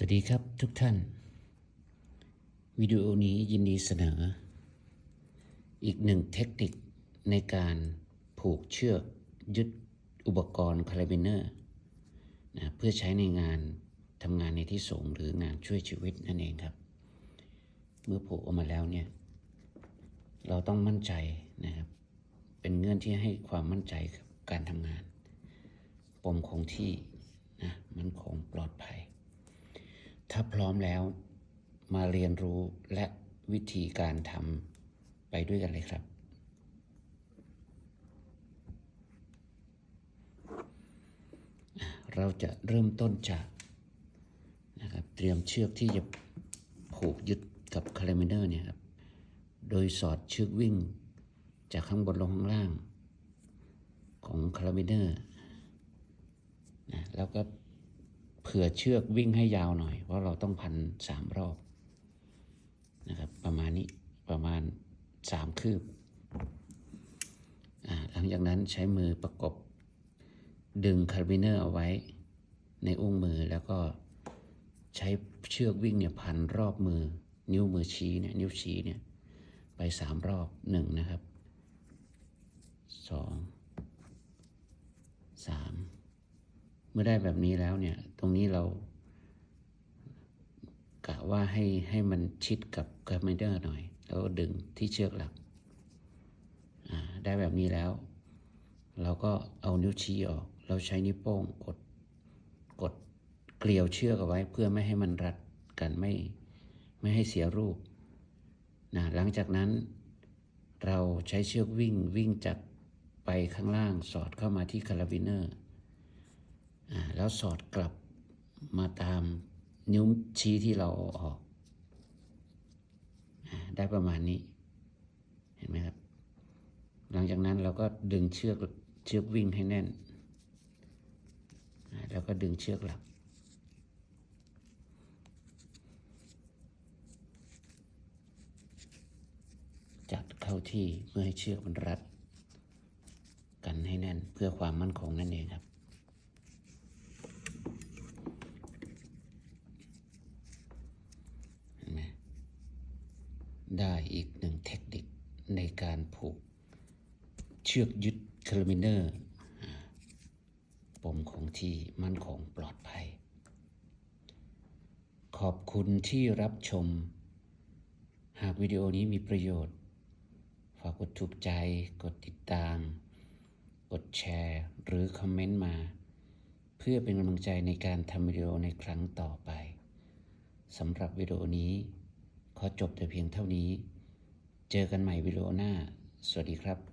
สวัสดีครับทุกท่าน วิดีโอนี้ยินดีเสนอ อีกหนึ่งเทคนิคในการผูกเชือกยึดอุปกรณ์คาราบิเนอร์นะเพื่อใช้ในงานทำงานในที่สงหรืองานช่วยชีวิตนั่นเองครับ เมื่อผูกออกมาแล้วเนี่ย เราต้องมั่นใจนะครับ เป็นเงื่อนที่ให้ความมั่นใจกับการทำงาน ปมคงที่นะมันคงปลอดภัย ถ้าพร้อมแล้วมาเรียนรู้และวิธีการทำไปด้วยกันเลยครับ เราจะเริ่มต้นจากนะครับเตรียมเชือกที่จะผูกยึดกับคารามิเนอร์เนี่ยครับ โดยสอดเชือกวิ่งจากข้างบนลงข้างล่างของคาราบิเนอร์นะแล้วก็ ผื่อเชือกวิ่งให้ยาวหน่อย เพราะเราต้องพันสามรอบนะครับประมาณนี้ประมาณสามคืบอ่าหลังจากนั้นใช้มือประกบ ดึงคาราบิเนอร์เอาไว้ ในอุ้งมือแล้วก็ใช้เชือกวิ่งเนี่ยพันรอบมือ นิ้วมือชี้เนี่ยนิ้วชี้เนี่ยไปสามรอบหนึ่งนะครับสองสาม มื่อได้แบบนี้แล้วเนี่ย ตรงนี้เรากะว่าให้ให้มันชิดกับคาราบิเนอร์หน่อย แล้วดึงที่เชือกหลักอ่าได้แบบนี้แล้ว เราก็เอานิ้วชี้ออก เราใช้นิ้วโป้งกดกดเกลียวเชือกเอาไว้ เพื่อไม่ให้มันรัดกันไม่ไม่ให้เสียรูปนะหลังจากนั้นเราใช้เชือกวิ่งวิ่งจากไปข้างล่างสอดเข้ามาที่คาราบิเนอร์ แล้วสอดกลับมาตามนิ้วชี้ที่เราเอาออก ได้ประมาณนี้ เห็นไหมครับ หลังจากนั้นเราก็ดึงเชือกเชือกวิ่งให้แน่น แล้วก็ดึงเชือกหลักจัดเข้าที่เพื่อให้เชือกมันรัด กันให้แน่นเพื่อความมั่นคงนั่นเองครับ เห็นไหม ได้อีกหนึ่งเทคนิคในการผูกเชือกยึดคาราบิเนอร์ปมของที่มั่นคงปลอดภัย ขอบคุณที่รับชม หากวิดีโอนี้มีประโยชน์ ฝากกดถูกใจ กดติดตาม กดแชร์ หรือคอมเมนต์มา เพื่อเป็นกำลังใจในการทำวิดีโอในครั้งต่อไปสำหรับวิดีโอนี้ ขอจบแต่เพียงเท่านี้ เจอกันใหม่วิดีโอหน้า สวัสดีครับ